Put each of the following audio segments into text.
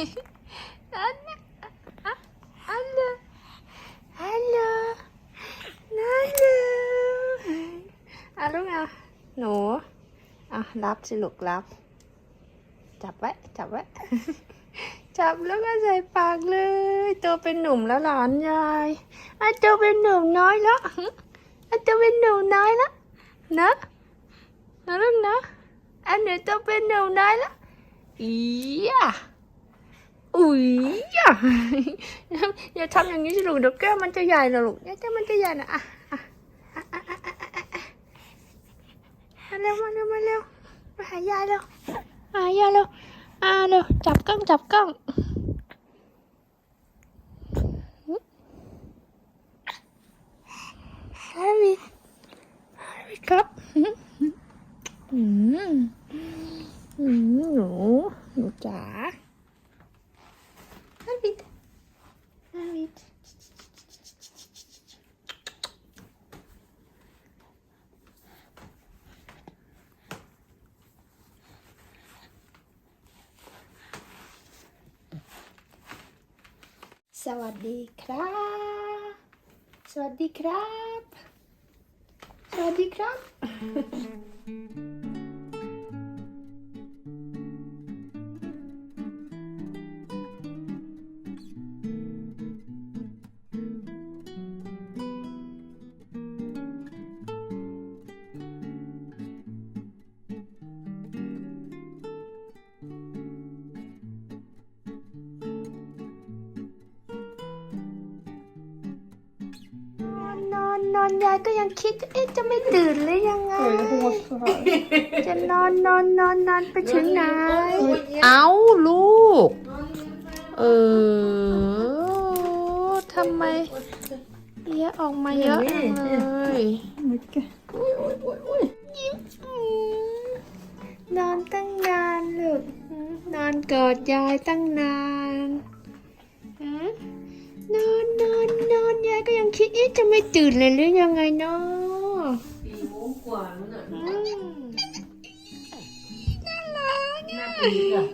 อันนี้อะฮัลโหลฮัลโหลฮัลโหลอะลูกอะหนูอะรับสิลูกรับ จับไว้ จับไว้ จับแล้วก็ใส่ปากเลยโตเป็นหนุ่มแล้วหลานยายอะโตเป็นหนุ่มน้อยแล้วอะโตเป็นหนุ่มน้อยแล้วนะนะลูกนะอันหนูโตเป็นหนุ่มน้อยแล้วอี๋ อุ้ยอย่าอย่าทำอย่างนี้สิลูกเดี๋ยวแก้วมันจะใหญ่นะลูกแก้วมันจะใหญ่นะอะอะอะอะอะอะอะเร็วมาเร็วมาเร็วมาหายายเร็วหายายเร็วอ่าเร็วจับกล้องจับกล้อง วัสดีครับ สวัสดีครับ สวัสดีครับ ยายก็ยังคิดเอ๊ะจะไม่ตื่นหรือยังไง จะนอนนอนนอนนอนไปถึงไหน เอาลูก เออทำไมเยอะออกมาเยอะจังเลยยิ้มอืมนอนตั้งนานลูกอืมนอนกอดยายตั้งนานหืมนอนน อนนอนยายก็ยังคิดเอ๊ะจะไม่ตื่นเลยหรือยังไงเนาะสี่โมงกว่าแล้วน่ะอืมน่ารักหน้าอะปีอะ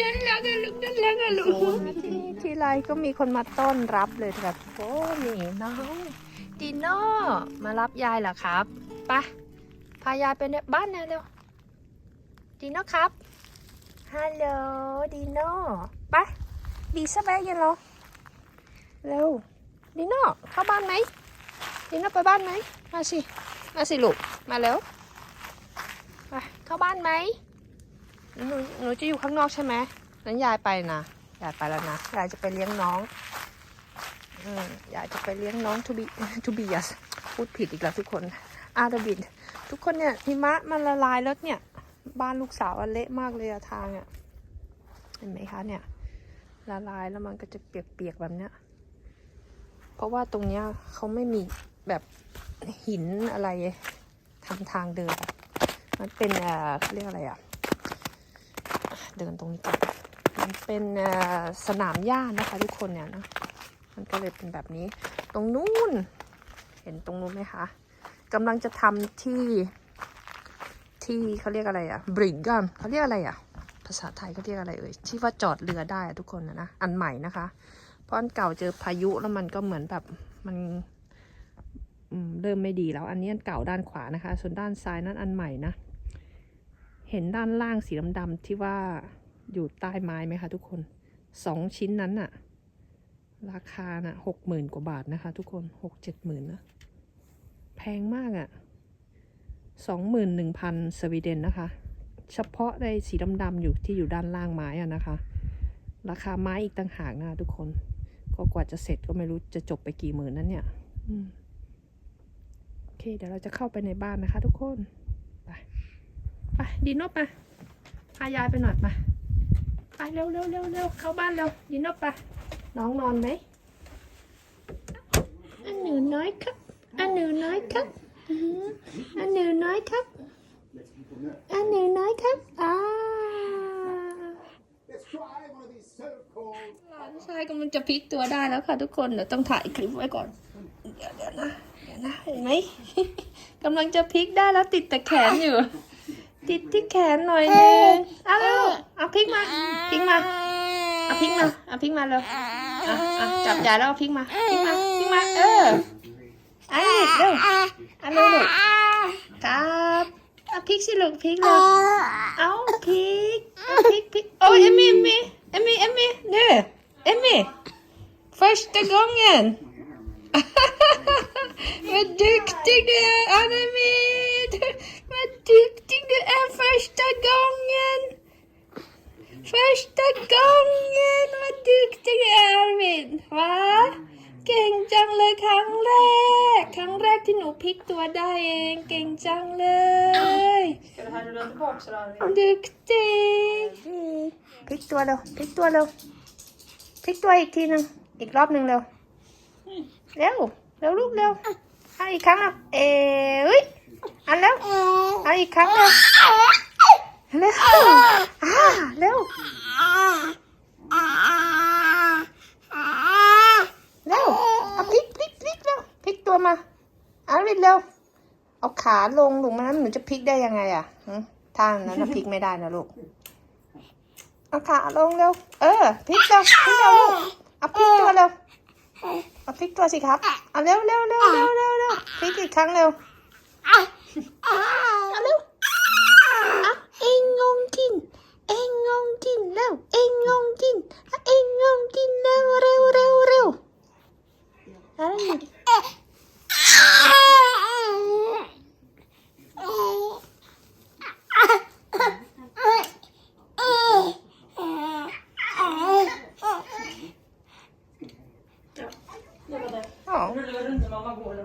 นั่นรักอะลูกนั่นรักอะลูกที่ทีไรก็มีคนมาต้อนรับเลยแบบโอ้นี่น้องดีโน่มารับยายเหรอครับไปะพายายไปในบ้านนะเร็วดีโน่ครับฮัลโหลดีโน่ไปดีสบายยังเหรอเร็ว ดีโน่เข้าบ้านไหมดีโน่ไปบ้านไหมมาสิ มาสิลูก มาเร็วไปเข้าบ้านไหมหนูหนูจะอยู่ข้างนอกใช่ไหมนั้นยายไปนะ ยายไปแล้วนะ ยายจะไปเลี้ยงน้องอืมยายจะไปเลี้ยงน้องทูบีทูบียสพูดผิดอีกแล้วทุกคน อาดาบิดทุกคนเนี่ยหิมะมันละลายแล้วเนี่ย บ้านลูกสาวอะเละมากเลยอะทางอะเห็นไหมคะเนี่ย ละลายแล้วมันก็จะเปียกๆแบบเนี้ย เพราะว่าตรงเนี้ยเขาไม่มีแบบหินอะไรทำทางเดิน มันเป็นเอ่อเขาเรียกอะไรอะเดินตรงนี้ก่อนมันเป็นเอ่อสนามหญ้านะคะทุกคนเนี่ยนะมันก็เลยเป็นแบบนี้ ตรงนู้น เห็นตรงนู้นไหมคะกำลังจะทำที่ที่เขาเรียกอะไรอะบริกกันเขาเรียกอะไรอะภาษาไทยเขาเรียกอะไรเอ่ยที่ว่าจอดเรือได้อะทุกคนนะนะอันใหม่นะคะ เพราะอันเก่าเจอพายุแล้วมันก็เหมือนแบบมันเริ่มไม่ดีแล้ว อันนี้อันเก่าด้านขวานะคะ ส่วนด้านซ้ายนั้นอันใหม่นะ เห็นด้านล่างสีดำๆที่ว่าอยู่ใต้ไม้ไหมคะทุกคนสองชิ้นนั้นน่ะราคาน่ะหกหมื่นกว่าบาทนะคะ ทุกคนหกเจ็ดหมื่นนะ แพงมากอะ่ะสองหมื่นหนึ่งพันสวีเดนนะคะ เฉพาะในสีดำๆอยู่ที่อยู่ด้านล่างไม้อะนะคะ ราคาไม้อีกต่างหากนะทุกคน ก็กว่าจะเสร็จก็ไม่รู้จะจบไปกี่หมื่นนั้นเนี่ยอืมโอเค เดี๋ยวเราจะเข้าไปในบ้านนะคะ ทุกคน ไปดีโน่ไปพายายไปหน่อยไปไปเร็วเร็วเร็วเร็วเข้าบ้านเร็วดีโน่ไปน้องนอนไหมอันหนูน้อยครับ อันหนูน้อยครับอือหืออันหนูน้อยครับ อันหนูน้อยครับ อ่า หลานชายกำลังจะพลิกตัวได้แล้วค่ะทุกคนเดี๋ยวต้องถ่ายคลิปไว้ก่อน เดี๋ยวเดี๋ยวนะเดี๋ยวนะเห็นไหม กำลังจะพลิกได้แล้วติดแต่แขนอยู่ ติดที่แขนหน่อยนึงเอาล้วเอาพลิกมาพลิกมาเอาพริกมาเอาพริกมาเลยอะอะจับยายแล้วเอาพริกมาพริกมาพริกมาเออไอ้เร็วอันเร็วลูกครับเอาพริกสิลูกพริกเลยเอาพริกเอาพริกพริกโอ้ยเอมี่เอม มี่เอมมี่เอมมี่เนี่ยเอมมี่ första gången vad duktig du är Annemie vad duktig du är första gången Första gången! Vad duktig du är Armin! Va? เก่งจังเลยครั้งแรก ครั้งแรกที่หนูพลิกตัวได้เอง เก่งจังเลย Ska du här rulla tillbaka så där? ดึกจิกพลิกตัวเร็วพลิกตัวเร็วพลิกตัวอีกทีหนึ่งอีกรอบหนึ่งเร็วเร็วเร็วลูกเร็วเอาอีกครั้งอะเอ้ยอันเร็วเอาอีกครั้งเร็วเร็วอ่าเร็ว เร็ว เอาพลิกพลิกพลิกเร็วพลิกตัวมาอารินเร็ว เอา ขาลงลูกมันนั้นหนูจะพลิกได้ยังไงอะหึท่านั้นนะพลิกไม่ได้นะลูกเอาขาลงเร็ว เออพลิกเร็วพลิกเร็วลูกเอาพลิกตัวเร็วเอาพลิกตัวสิครับเอาเร็วเร็วเร็วเร็วเร็วเร็วพลิกอีกครั้งเร็วเอาเร็วเอาเอ็งงงกินเอ็งงงกินเร็วเอ็งงงกินเอาเอ็งงงกินเร็วเร็วเร็วเร็วอะไรอยู่ดิอ๋อ Rulla runt när mamma går. då.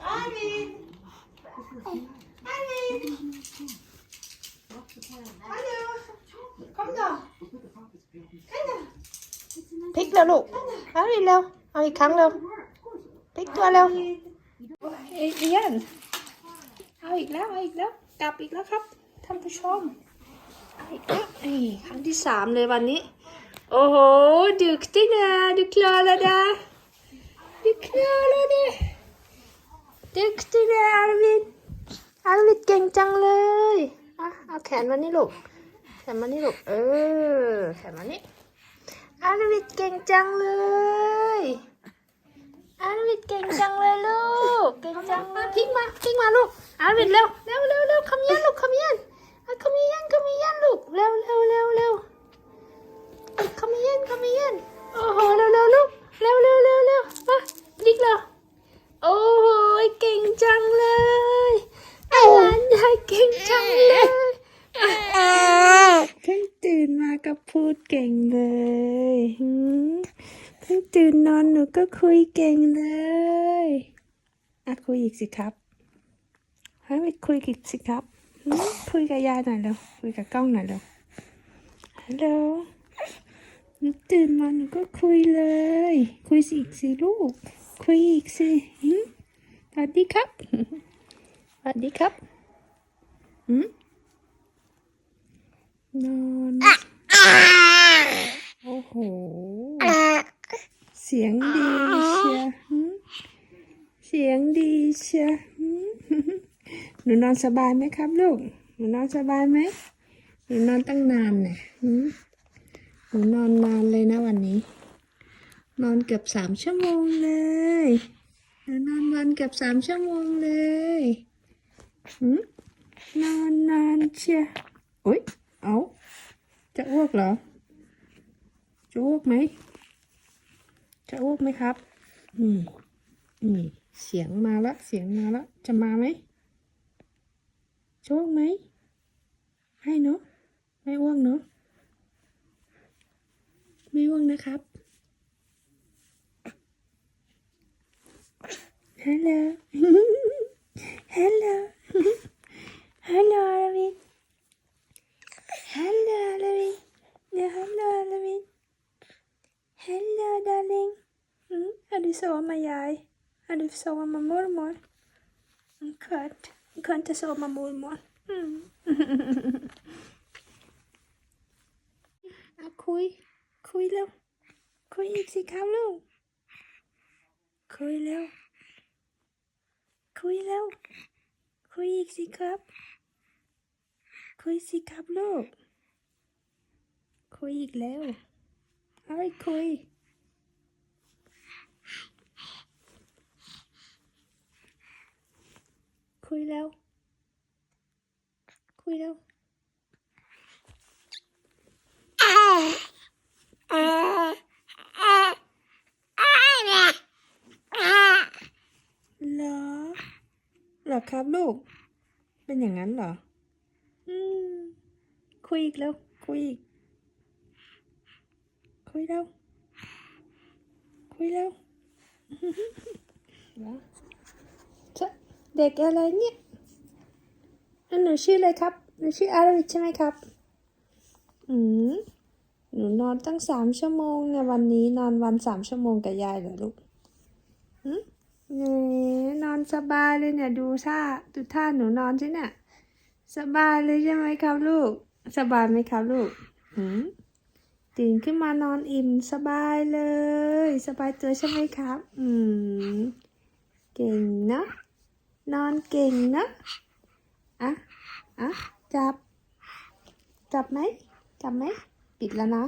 Arvid! Kom då. พลิกเร็วลูก เอาอีกเร็ว เอาอีกครั้งเร็ว พลิกตัวเร็วเอียนเอาอีกแล้วเอาอีกแล้ว กลับอีกแล้วครับ ท่านผู้ชมอาอีกแล้วนี่ครั้งที่สามเลยวันนี้ โอ้โห duktig du är, du klarar det. Du klarar det. Duktig du är, Arvid. Arvid เก่งจังเลยอะเอาแขนมานี่ลูกแขนมานี่ลูกเออแขนมานี่ อาร์วิทเก่งจังเลยอาร์วิทเก่งจังเลยลูก เก่งจังเลยพลิกมาพลิกมาลูกอาร์วิทเร็วเร็วเร็วเร็วคำยันลูกคำยันอะคำยันคำยันลูก เร็วเร็วเร็วเร็ว คุยเก่งเลยอะคุยอีกสิครับให้ไปคุยอีกสิครับ คุยกับยายหน่อยเร็ว คุยกับกล้องหน่อยเร็ว ฮัลโหลหนูตื่นมาหนูก็คุยเลย คุยสิอีกสิลูก คุยอีกสิหืมสวัสดีครับ สวัสดีครับหืมนอนโอ้โห เสียงดีเชียเสียงดีเชียหนูนอนสบายไหมครับลูก หนูนอนสบายไหมหนูนอนตั้งนานเนี่ยหนูนอนนานเลยนะวันนี้ นอนเกือบสามชั่วโมงเลยหนูนอนนอนเกือบสามชั่วโมงเลยนอนนานเชียอุ้ยเอาจะอ้วกเหรอจะอ้วกไหม จะอ้วกไหมครับ อืมนี่เสียงมาละเสียงมาละจะมาไหมจะอ้วกไหมให้เนาะไม่อ้วกเนาะไม่อ้วกนะครับฮัลโหลฮัลโหลฮัลโหลอาราวินฮัลโหลอาราวินเดี๋ยวฮัลโหลอาราวิน Hello darling. Mm, har du sovit med jag? Har du sovit med mormor? Mm, Skönt. Skönt att sova med mormor. Mm. อะคุย คุยเร็ว คุยอีกสิครับลูก คุยเร็ว คุยเร็ว คุยอีกสิครับ คุยสิครับลูก คุยอีกแล้ว เอาไปคุย คุยแล้ว คุยแล้วเหรอเหรอครับลูก เป็นอย่างนั้นเหรอ อืม คุยอีกแล้ว คุยอีก คุยแล้วคุยแล้วจะเด็กอะไรเนี่ยอันหนูชื่ออะไรครับ หนูชื่ออาริใช่ไหมครับ อืมหนูนอนตั้งสามชั่วโมงเนี่ยวันนี้นอนวันสามชั่วโมงกับยายเหรอลูกหืมเนี่ยนอนสบายเลยเนี่ย ดูท่าดูท่าหนูนอนใช่เนี่ย สบายเลยใช่ไหมครับลูก สบายไหมครับลูกหืม ตื่นขึ้นมานอนอิ่มสบายเลย สบายตัวใช่ไหมครับ อืม เก่งนะนอนเก่งนะอะอะจับ จับไหม จับไหม ปิดแล้วนะ